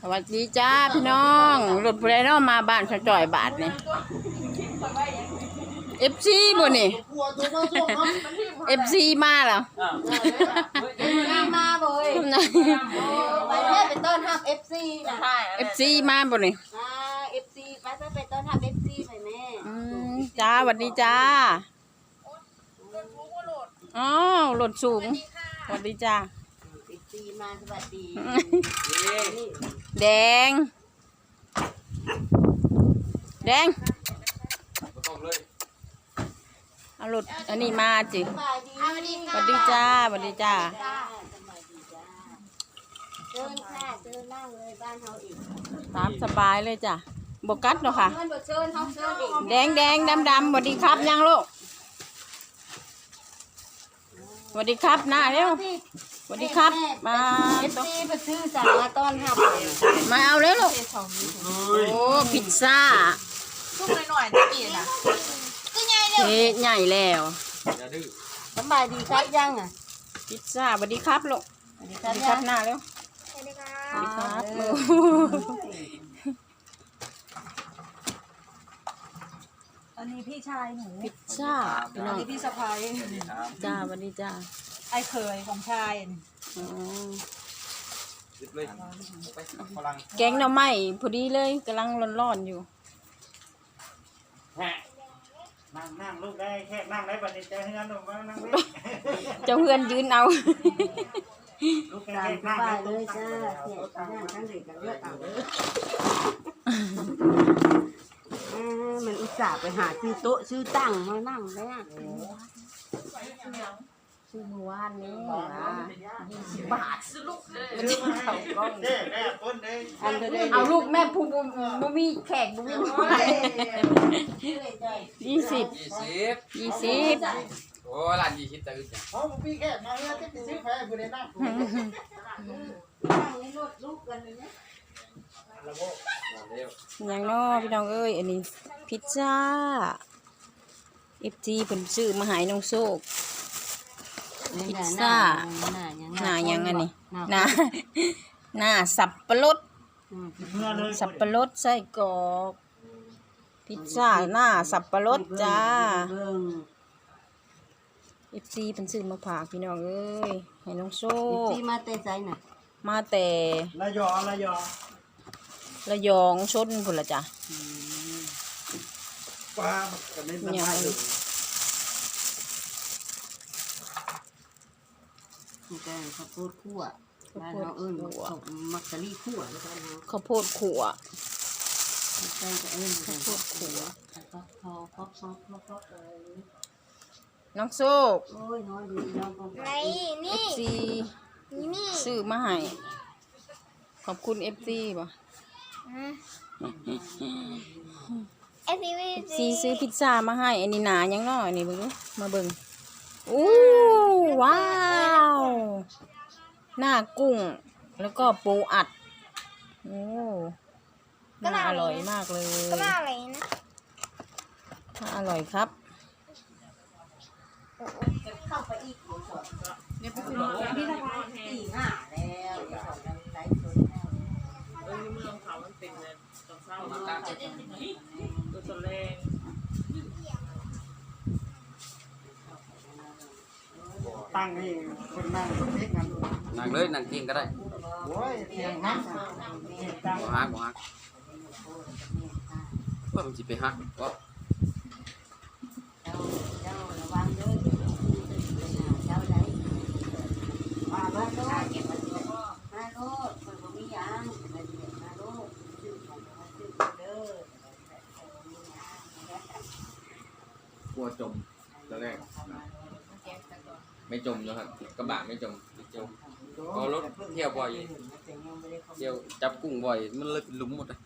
สวัสดีจ้าพี่น้องรถผู้ใดเนาะมาบ้านเขาจ่อยบาทนี่เอฟซีบ่นี่เอฟซีมาแล้วมามาบ่เอ้ยไปเพื่อนไปต้อนรับ FC นะเอฟซีมาบ่นี่อ่า FC ไปไปไปต้อนรับ FC ไปแม่อืมจ้าสวัสดีจ้าอ๋อรถสูงสวัสดีจ้า FC มาสวัสดีแดง แดงเอารถอันนี้มาจิสบายดีสวัสดีจ้าสวัสดีจ้า จ้าสบายดีจ้าเชิญค่ะเชิญนั่งเลยบ้านเฮาอีกตามสบายเลยจ้ะบกัดเนาะค่ะ เพื่อนบ่เชิญเฮาเชิญอีกแดงแดงดำดำสวัสดีครับยังลูกสวัสดีครับหน้าเร็วส วัสดีครับ มาเอฟซีไปซื้อสั่งมาต้อนรับมาเอาเลยลูกโอ้ พิซซ่าทุกหน่อยๆจะกี่น่ะเฮ้ใหญ่แล้วสบายดีครับยังอะพิซซ่าสวัสดีครับลูกสวัสดีสครัวับสดีคยัรับงหน้าเร็วสวัสดีครัสวัสดีครับบโอ้อันนี้พี่ชายหนูพิซซ่าพี่น้อัอนงนี้พี่สะพ้ายจ้าสวัสดีจ้า ไอ้เคยของชายอ๋อเลยไปฝรั่งแกงหน่อไม้พอดีเลยกำลังร้อนๆอยู่ แฮะนั่งนั่งลูกได้แค่นั่งได้บัดนี้ใจเฮือนลงมานั่งเว้ยเจ้าเพื่อนยืนเอา ลูกแค่ตามนั่งสบาได้ยเลลูยกจ้าเสียทั้งนั้นทั้งเด็กกันเลือกเอาเลยอ่ามันอุตส่าห์ไปหาซื้อโต๊ะซื้อตั้งมานั่งได้อะ ชื่อเมื่อวานนี้ว่ายี่สิบบาทมันจะเขากล้องเด้แม่ต้นเด้อันเดียวเอาลูกแม่ผู้บุบุมีแขกบุมียี่สิบยี่สิบยี่สิบโอ้ร้านยี่สิบตื่นจ้ะเพราะผมพี่แค่มาเฮือนที่ไปซื้อแพ้ผู้นั่งอย่างน้อพี่น้องเอ้ยอันนี้พิซซ่าเอฟจีเพิ่นซื้อมาหายน้องโซก พิซซ่าหน้ายังอันนี้หน้าหน้าสับปะรดเมื่อเลยสับปะรดไส้กรอกพิซซ่าหน้าสับปะรดจ้าเบิ่งเอฟซีเพิ่นซื้อมาฝากพี่น้องเอ้ยให้น้องโซที่มาเตะใจน่ะมาแต่ระยองระยองระยองชนพุ่นละจ้ะปลาก็ไม่สบายอยู่ นี่ก็ข้าวโพดคั่วบ้านเราเอิ้นมักกะลี่คั่วแล้วกันเนาะข้าวโพดขัวใช่ก็เอิ้นข้าวโพดคั่วก็พอพอพอพอพอเอ้ยน้องโซกโอ้ยน้อยดีน้องก็ไปเอฟซีซื้อมาให้ขอบคุณเอฟซีป่ะเอฟซีวีซีซื้อพิซซ่ามาให้อันนี้หนายังน้อยนี่เบิ่งดูมาเบิ่ง อู้ว้าว หน้ากุ้ง แล้วก็ปูอัด โอ้น่าอร่อยมากเลย ก็น่าอะไรนะ น่าอร่อยครับเข้าไปอีกของสดเนี่ยพี่สะพายสี่ห้าแล้วเดี๋ยวสองแล้วไลฟ์สดแล้ว ตั้งให้คนนั่งเล็กกันนั่งเลยนั่งกินก็ได้โอ้ยเสียงนั่งตั้งบ่ฮักบ่ฮักว่ามันสิไปฮักก็เจ้าเจ้าระวังเด้อเจ้าได้มาลดมาเก็บมาลดมาโลดคนบ่มีหยังมาเก็บมาโลดซื้อของมาซื้อเด้อกลัวจมตอนแรก ไม่จมแล้วครับ กระบะไม่จมไม่จม ก็รถเที่ยวบ่อย เที่ยวจับกุ้งบ่อย มันเลยเป็นหลุมหมดเลย